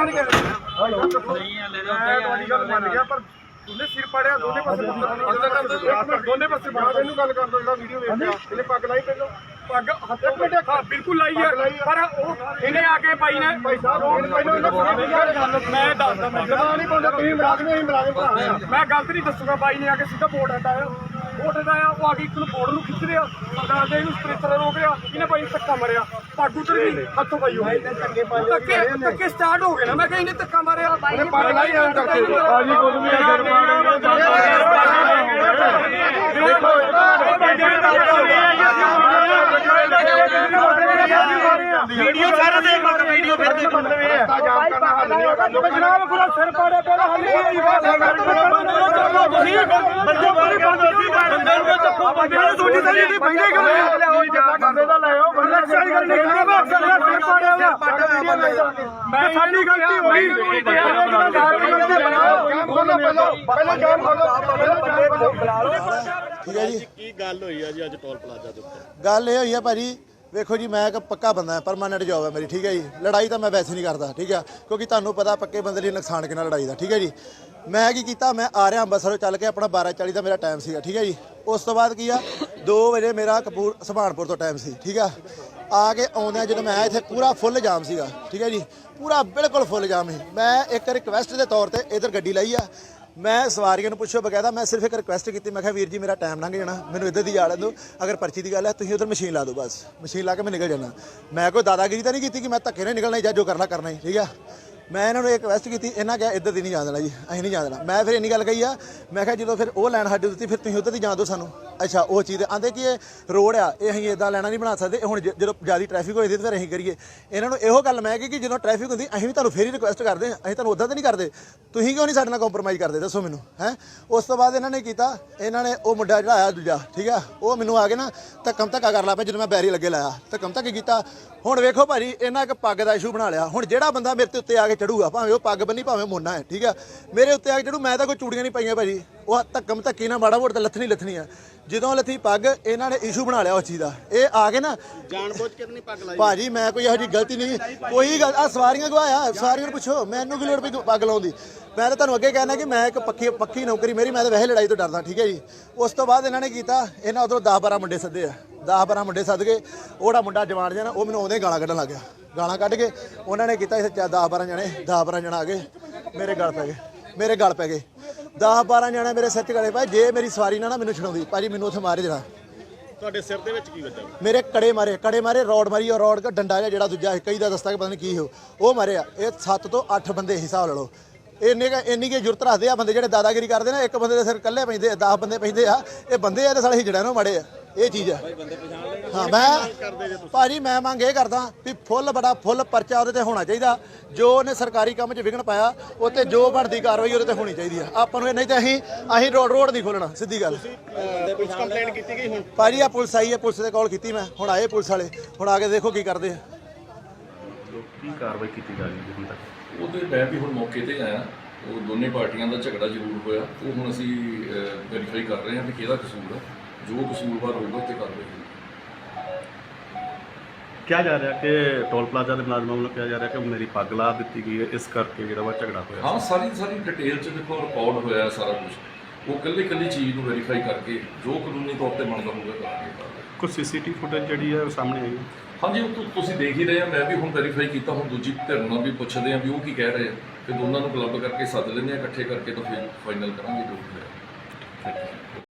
ਨਹੀਂ ਤੁਹਾਡੀ ਗੱਲ ਮੰਨ ਗਿਆ ਪਰ ਉਹਨੇ ਸਿਰ ਪੜਿਆ ਦੋਨੇ ਪਾਸੇ ਪੱਥਰ ਦੋਨੇ ਪਾਸੇ ਬਾਹਰ ਇਹਨੂੰ ਗੱਲ ਕਰ ਦੋ ਜਿਹੜਾ ਵੀਡੀਓ ਵੇਖਿਆ ਇਹਨੇ ਪੱਗ ਲਾਈ ਪਹਿਲਾਂ? ਪੱਗ ਹੱਥ ਮਿੰਟ ਹਾਂ ਬਿਲਕੁਲ ਲਾਈ ਹੈ ਪਰ ਉਹ ਇਹਨੇ ਆ ਕੇ ਭਾਈ ਨੇ। ਭਾਈ ਸਾਹਿਬ ਇਹਨੇ ਪਹਿਲਾਂ ਇਹਨਾਂ ਕੋਲ ਮੈਂ ਦੱਸਦਾ। ਮੈਂ ਨਹੀਂ ਪਾਉਂਦਾ ਤੁਸੀਂ ਹੀ ਮੈਂ ਗਲਤ ਨਹੀਂ ਦੱਸੂਗਾ ਬਾਈ ਨੇ ਆ ਕੇ ਸਿੱਧਾ ਬੋਰਡ ਹਟਾਇਆ। ਬੋਰਡ ਹਟਾਇਆ ਉਹ ਆ ਕੇ ਇੱਕ ਨੂੰ ਬੋਰਡ ਨੂੰ ਖਿੱਚ ਰਿਹਾ ਸਰਦਾਰ ਦੇ ਇਹਨੂੰ ਸਪ੍ਰੇਸਰ ਰੋਕ ਰਿਹਾ ਇਹਨੇ ਭਾਈ ਧੱਕਾ ਮਾਰਿਆ ਪੱਗ ਉਤਰ ਗਈ ਹੱਥੋਂ ਭਾਈ ਉਹ ਧੱਕੇ ਧੱਕੇ ਸਟਾਰਟ ਹੋ ਗਏ ਨਾ ਮੈਂ ਕਿਹਾ ਇਹਨੇ ਧੱਕਾ ਮਾਰਿਆ ਇਹਨੇ ਪੱਗ ਲਾਈ ਆਂ ਕਰਕੇ ਬਾਜੀ ਕੁਝ ਵੀ ਵੀਡੀਓ ਸਾਰਾ ਦੇ ਮਗਰ ਵੀਡੀਓ ਫਿਰ ਦੇ ਜਨਾਬ ਪੂਰਾ ਸਿਰ ਪਾੜਿਆ ਪਿਆ ਹੱਲ ਨਹੀਂ ਤੁਸੀਂ ਬੰਦੇ ਬਾਰੇ ਬੰਦੇ ਨੂੰ ਚੱਕੋ ਬੰਦੇ ਨੂੰ ਤੁਹਾਡੀ ਸਾਰੀ ਦੀ ਬੰਦੇ ਕਿਉਂ ਬੰਦੇ ਦਾ ਲੈ ਆਓ ਬੰਦੇ ਸਾਰੀ ਗੱਲ ਨਹੀਂ ਕਰਨੀ ਸਿਰ ਹੋਇਆ ਮੈਂ ਸਾਡੀ ਗਲਤੀ ਹੋ ਗਈ ਖੋਲੋ ਪਹਿਲਾਂ ਪਹਿਲਾਂ ਜਾਮ ਖੋਲੋ ਪਹਿਲਾਂ ਬੰਦੇ ਬੁਲਾ ਲਓ ਠੀਕ ਹੈ ਜੀ ਕੀ ਗੱਲ ਹੋਈ ਆ ਜੀ ਅੱਜ ਟੋਲ ਪਲਾਜ਼ਾ ਦੇ ਉੱਤੇ ਗੱਲ ਇਹ ਹੋਈ ਹੈ ਭਾਜੀ ਵੇਖੋ ਜੀ, ਮੈਂ ਇੱਕ ਪੱਕਾ ਬੰਦਾ ਹਾਂ ਪਰਮਾਨੈਂਟ ਜੌਬ ਹੈ ਮੇਰੀ, ਠੀਕ ਹੈ ਜੀ? ਲੜਾਈ ਤਾਂ ਮੈਂ ਵੈਸੇ ਨਹੀਂ ਕਰਦਾ, ਠੀਕ ਹੈ? ਕਿਉਂਕਿ ਤੁਹਾਨੂੰ ਪਤਾ ਪੱਕੇ ਬੰਦੇ ਲਈ ਨੁਕਸਾਨ ਕਿੰਨਾ ਲੜਾਈ ਦਾ, ਠੀਕ ਹੈ ਜੀ? ਮੈਂ ਕੀ ਕੀਤਾ, ਮੈਂ ਆ ਰਿਹਾ ਅੰਮ੍ਰਿਤਸਰੋਂ ਚੱਲ ਕੇ ਆਪਣਾ 12:40 ਦਾ ਮੇਰਾ ਟਾਈਮ ਸੀਗਾ, ਠੀਕ ਹੈ ਜੀ? ਉਸ ਤੋਂ ਬਾਅਦ ਕੀ ਆ 2 ਵਜੇ ਮੇਰਾ ਕਪੂਰ ਸੁਭਾਨਪੁਰ ਤੋਂ ਟਾਈਮ ਸੀ, ਠੀਕ ਆ? ਆ ਕੇ ਆਉਂਦਿਆਂ ਜਦੋਂ ਮੈਂ ਆਇਆ ਇੱਥੇ ਪੂਰਾ ਫੁੱਲ ਜਾਮ ਸੀਗਾ, ਠੀਕ ਹੈ ਜੀ? ਪੂਰਾ ਬਿਲਕੁਲ ਫੁੱਲ ਜਾਮ ਸੀ। ਮੈਂ ਇੱਕ ਰਿਕਵੈਸਟ ਦੇ ਤੌਰ ਤੇ ਇਧਰ ਗੱਡੀ ਲਈ ਆ। ਮੈਂ ਸਵਾਰੀਆਂ ਨੂੰ ਪੁੱਛੋ ਬਕਾਇਦਾ, ਮੈਂ ਸਿਰਫ ਇੱਕ ਰਿਕੁਐਸਟ ਕੀਤੀ, ਮੈਂ ਕਿਹਾ, ਵੀਰ ਜੀ, ਮੇਰਾ ਟਾਈਮ ਲੰਘ ਜਾਣਾ, ਮੈਨੂੰ ਇੱਧਰ ਦੀ ਜਾ ਲੈਣ ਦਿਓ ਅਗਰ ਪਰਚੀ ਦੀ ਗੱਲ ਹੈ, ਤੁਸੀਂ ਉਧਰ ਮਸ਼ੀਨ ਲਾ ਦਿਓ ਬਸ ਮਸ਼ੀਨ ਲਾ ਕੇ ਮੈਂ ਨਿਕਲ ਜਾਣਾ। ਮੈਂ ਕੋਈ ਦਾਦਾਗਿਰੀ ਤਾਂ ਨਹੀਂ ਕੀਤੀ ਕਿ ਮੈਂ ਧੱਕੇ ਨਾਲ ਨਿਕਲਣਾ ਜਾਂ ਜੋ ਕਰਨਾ ਕਰਨਾ ਹੀ, ਠੀਕ ਆ? ਮੈਂ ਇਹਨਾਂ ਨੂੰ ਇੱਕ ਰਿਕਵੈਸਟ ਕੀਤੀ, ਇਹਨਾਂ ਕਿਹਾ, ਇੱਧਰ ਦੀ ਨਹੀਂ ਜਾਣ ਦੇਣਾ ਜੀ, ਅਸੀਂ ਨਹੀਂ ਜਾਣ ਦੇਣਾ। ਮੈਂ ਫਿਰ ਇੰਨੀ ਗੱਲ ਕਹੀ ਆ, ਮੈਂ ਕਿਹਾ, ਜਦੋਂ ਫਿਰ ਉਹ ਲੈਣ ਸਾਡੇ ਦਿੱਤੀ ਫਿਰ ਤੁਸੀਂ ਉੱਧਰ ਦੀ ਜਾਣ ਦਿਓ ਸਾਨੂੰ। ਅੱਛਾ, ਉਹ ਚੀਜ਼ ਆਂਦੇ ਕਿ ਇਹ ਰੋਡ ਆ, ਇਹ ਅਸੀਂ ਇਦਾਂ ਲੈਣਾ ਨਹੀਂ ਬਣਾ ਸਕਦੇ। ਹੁਣ ਜ- ਜਦੋਂ ਜ਼ਿਆਦਾ ਟ੍ਰੈਫਿਕ ਹੋਈ ਦੀ ਤਾਂ ਫਿਰ ਅਸੀਂ ਕਰੀਏ। ਇਹਨਾਂ ਨੂੰ ਇਹੋ ਗੱਲ ਮੈਂ ਕਹੀ ਕਿ ਜਦੋਂ ਟ੍ਰੈਫਿਕ ਹੁੰਦੀ, ਅਸੀਂ ਵੀ ਤੁਹਾਨੂੰ ਫੇਰ ਹੀ ਰਿਕੁਐਸਟ ਕਰਦੇ ਹਾਂ। ਅਸੀਂ ਤੁਹਾਨੂੰ ਉਦਾਂ ਤਾਂ ਨਹੀਂ ਕਰਦੇ। ਤੁਸੀਂ ਕਿਉਂ ਨਹੀਂ ਸਾਡੇ ਨਾਲ ਕੰਪਰੋਮਾਈਜ਼ ਕਰਦੇ? ਦੱਸੋ ਮੈਨੂੰ, ਹੈ? ਉਸ ਤੋਂ ਬਾਅਦ ਇਹਨਾਂ ਨੇ ਕੀਤਾ, ਇਹਨਾਂ ਨੇ ਉਹ ਮੁੰਡਾ ਜਿਹੜਾ ਆਇਆ ਦੂਜਾ, ਠੀਕ ਆ? ਉਹ ਮੈਨੂੰ ਆ ਕੇ ਨਾ ਧੱਕਮ ਧੱਕਾ ਕਰ ਲਾ ਪਿਆ ਜਦੋਂ ਮੈਂ ਬੈਰੀ ਲੱਗੇ ਲਾਇਆ। ਧੱਕਮ ਧੱਕੇ ਕੀਤਾ। ਹੁਣ ਵੇਖੋ ਭਾਜੀ, ਇਹਨਾਂ ਇੱਕ ਪੱਗ ਦਾ ਇਸ਼ੂ ਬਣਾ ਲਿਆ। ਹੁਣ ਜਿਹੜਾ ਬੰਦਾ ਮੇਰੇ ਤੇ ਉੱਤੇ ਆ ਕੇ ਚੜੂਗਾ, ਭਾਵੇਂ ਉਹ ਪੱਗ ਬੰਨੀ, ਭਾਵੇਂ ਮੋਨਾ ਹੈ, ਠੀਕ ਆ? ਮੇਰੇ ਉੱਤੇ ਆ ਕੇ ਚੜੂ, ਮੈਂ ਤਾਂ ਕੋਈ ਚੂੜੀਆਂ ਨਹੀਂ ਪਾਈਆਂ ਭਾਜੀ। ਉਹ ਧੱਕਮ ਧੱਕੀ ਨਾ ਮਾੜਾ ਮੋੜ ਤੇ ਲੱਥਣੀ ਲੱਥਣੀ ਆ। ਜਦੋਂ ਲੱਥੀ ਪੱਗ ਇਹਨਾਂ ਨੇ ਇਸ਼ੂ ਬਣਾ ਲਿਆ ਉਸ ਚੀਜ਼ ਦਾ। ਇਹ ਆ ਕੇ ਨਾ ਜਾਣ ਬੁੱਝ ਕੇ ਨਹੀਂ ਪੱਗ ਲਾਈ। ਭਾਜੀ ਮੈਂ ਕੋਈ ਇਹੋ ਜਿਹੀ ਗਲਤੀ ਨਹੀਂ ਕੋਈ ਗੱਲ ਆ ਸਵਾਰੀਆਂ ਗਵਾਇਆ। ਸਵਾਰੀਆਂ ਨੂੰ ਪੁੱਛੋ ਮੈਨੂੰ ਕੀ ਲੋੜ ਪਈ ਪੱਗ ਲਾਉਣ ਦੀ? ਮੈਂ ਤਾਂ ਤੁਹਾਨੂੰ ਅੱਗੇ ਕਹਿਣਾ ਕਿ ਮੈਂ ਇੱਕ ਪੱਕੀ ਪੱਕੀ ਨੌਕਰੀ ਮੇਰੀ ਮੈਂ ਤਾਂ ਵੈਸੇ ਲੜਾਈ ਤੋਂ ਡਰਦਾ ਠੀਕ ਹੈ ਜੀ। ਉਸ ਤੋਂ ਬਾਅਦ ਇਹਨਾਂ ਨੇ ਕੀਤਾ ਇਹਨਾਂ ਉਧਰੋਂ 10 12 ਮੁੰਡੇ ਸੱਦੇ ਆ। 10 12 ਮੁੰਡੇ ਸੱਦ ਕੇ ਉਹੜਾ ਮੁੰਡਾ ਜਵਾਨ ਨਾ ਉਹ ਮੈਨੂੰ ਆਉਂਦੇ ਗਾਲਾਂ ਕੱਢਣ ਲੱਗ ਗਿਆ। ਗਾਲਾਂ ਕੱਢ ਕੇ ਉਹਨਾਂ ਨੇ ਕੀਤਾ ਇੱਥੇ 10 12 ਜਣੇ 10 12 ਜਣਾ ਆ ਗਏ। ਮੇਰੇ ਗਲ ਪੈ ਗਏ। ਮੇਰੇ ਗਲ ਪੈ ਗਏ। 10 12 ਜਣੇ ਮੇਰੇ ਸਿਰ 'ਚ ਗਲੇ ਪਏ ਜੇ ਮੇਰੀ ਸਵਾਰੀ ਨਾ ਨਾ ਮੈਨੂੰ ਛਡਾਉਂਦੀ ਭਾਜੀ ਮੈਨੂੰ ਉੱਥੇ ਮਾਰੇ ਦੇਣਾ। ਤੁਹਾਡੇ ਸਿਰ ਦੇ ਵਿੱਚ ਕੀ ਵੱਜਾ? ਮੇਰੇ ਕੜੇ ਮਾਰੇ ਕੜੇ ਮਾਰੇ ਰੋਡ ਮਾਰੀ ਉਹ ਰੋਡ ਦਾ ਡੰਡਾ ਜਿਹਾ ਜਿਹੜਾ ਦੂਜਾ ਹੈ, ਕਈ ਦਾ ਦਸਤਾ ਕਿ ਪਤਾ ਨਹੀਂ ਕੀ ਹੋ ਉਹ। ਮਾਰਿਆ ਇਹ 7 ਤੋਂ 8 ਬੰਦੇ ਹਿਸਾਬ ਲਾ ਲਓ। ਇੰਨੇ ਕੁ- ਇੰਨੀ ਕੀ ਜੁਰਤ ਰੱਖਦੇ ਆ ਬੰਦੇ ਜਿਹੜੇ ਦਾਦਾਗਿਰੀ ਕਰਦੇ ਨੇ ਇੱਕ ਬੰਦੇ ਦੇ ਸਿਰ ਇਕੱਲੇ ਪੈਂਦੇ 10 ਬੰਦੇ ਪੈਂਦੇ ਆ ਇਹ ਬੰਦੇ ਆ ਤੇ ਸਾਲੇ ਹਿਜੜਿਆਂ ਨੂੰ ਮਾੜੇ ਆ। ਇਹ ਚੀਜ਼ ਆ ਹਾਂ ਮੈਂ ਭਾਜੀ ਮੈਂ ਮੰਗ ਇਹ ਕਰਦਾ ਵੀ ਫੁੱਲ ਬੜਾ ਫੁੱਲ ਪਰਚਾ ਉਹਦੇ ਤੇ ਹੋਣਾ ਚਾਹੀਦਾ। ਜੋ ਉਹਨੇ ਸਰਕਾਰੀ ਕੰਮ 'ਚ ਵਿਘਨ ਪਾਇਆ ਉੱਤੇ ਜੋ ਬਣਦੀ ਕਾਰਵਾਈ ਉਹਦੇ ਤੇ ਹੋਣੀ ਚਾਹੀਦੀ ਆ ਆਪਾਂ ਨੂੰ ਇਹ ਨਹੀਂ ਤੇ ਅਸੀਂ ਅਸੀਂ ਰੋਡ ਰੋਡ ਨਹੀਂ ਖੋਲਣਾ ਸਿੱਧੀ ਗੱਲ। ਪੁਲਿਸ ਕੰਪਲੇਂਟ ਕੀਤੀ ਗਈ ਹੁਣ ਭਾਜੀ ਆ ਪੁਲਿਸ ਆਈ ਹੈ ਪੁਲਿਸ ਦੇ ਕਾਲ ਕੀਤੀ ਮੈਂ। ਹੁਣ ਆਏ ਪੁਲਿਸ ਵਾਲੇ। ਹੁਣ ਆ ਕੇ ਦੇਖੋ ਕੀ ਕਰਦੇ ਆ। ਕੀ ਕਾਰਵਾਈ ਕੀਤੀ ਜਾ ਰਹੀ ਹੈ ਹੁਣ ਤੱਕ। ਉਹਦੇ ਮੈਂ ਵੀ ਹੁਣ ਮੌਕੇ ਤੇ ਆਇਆ। ਉਹ ਦੋਨੇ ਪਾਰਟੀਆਂ ਦਾ ਝਗੜਾ ਜ਼ਰੂਰ ਹੋਇਆ। ਉਹ ਹੁਣ ਅਸੀਂ ਵੈਰੀਫਾਈ ਕਰ ਰਹੇ ਹਾਂ ਕਿ ਕਿਹਦਾ ਕਸੂਰ ਹੈ। ਜੋ ਕਸੂਰਵਾਰ ਹੋਊਗਾ ਤੇ ਕਾਰਵਾਈ ਹੋਊਗੀ ਕਿਹਾ ਜਾ ਰਿਹਾ ਕਿ ਟੋਲ ਪਲਾਜ਼ਾ ਦੇ ਮੁਲਾਜ਼ਮਾਂ ਵੱਲੋਂ ਕਿਹਾ ਜਾ ਰਿਹਾ ਕਿ ਮੇਰੀ ਪੱਗ ਲਾ ਦਿੱਤੀ ਗਈ ਹੈ ਇਸ ਕਰਕੇ ਜਿਹੜਾ ਵਾ ਝਗੜਾ ਹੋਇਆ। ਹਾਂ ਸਾਰੀ ਸਾਰੀ ਡਿਟੇਲ ਚ ਦੇਖੋ ਰਿਕਾਰਡ ਹੋਇਆ ਹੈ ਸਾਰਾ ਕੁਝ ਉਹ ਕੱਲੀ ਕੱਲੀ ਚੀਜ਼ ਨੂੰ ਵੈਰੀਫਾਈ ਕਰਕੇ ਜੋ ਕਾਨੂੰਨੀ ਤੌਰ ਤੇ ਬਣਦਾ ਹੋਊਗਾ ਕਰਾਂਗੇ ਕੁਝ ਸੀਸੀਟੀਵੀ ਫੁਟੇਜ ਜਿਹੜੀ ਹੈ ਉਹ ਸਾਹਮਣੇ ਆਈ ਹੈ। ਹਾਂਜੀ ਉਹ ਤੁ- ਤੁਸੀਂ ਦੇਖ ਹੀ ਰਹੇ ਆ ਮੈਂ ਵੀ ਹੁਣ ਵੈਰੀਫਾਈ ਕੀਤਾ ਹੁਣ ਦੂਜੀ ਧਿਰ ਨਾਲ ਵੀ ਪੁੱਛਦੇ ਆ ਵੀ ਉਹ ਕੀ ਕਹਿ ਰਹੇ ਆ। ਤੇ ਦੋਨਾਂ ਨੂੰ ਕਲੱਬ ਕਰਕੇ ਸੱਦ ਲੈਂਦੇ ਆ ਇਕੱਠੇ ਕਰਕੇ ਤਾਂ ਫਿਰ ਫਾਈਨਲ ਕਰਾਂਗੇ ਜੋ ਵੀ ਹੈ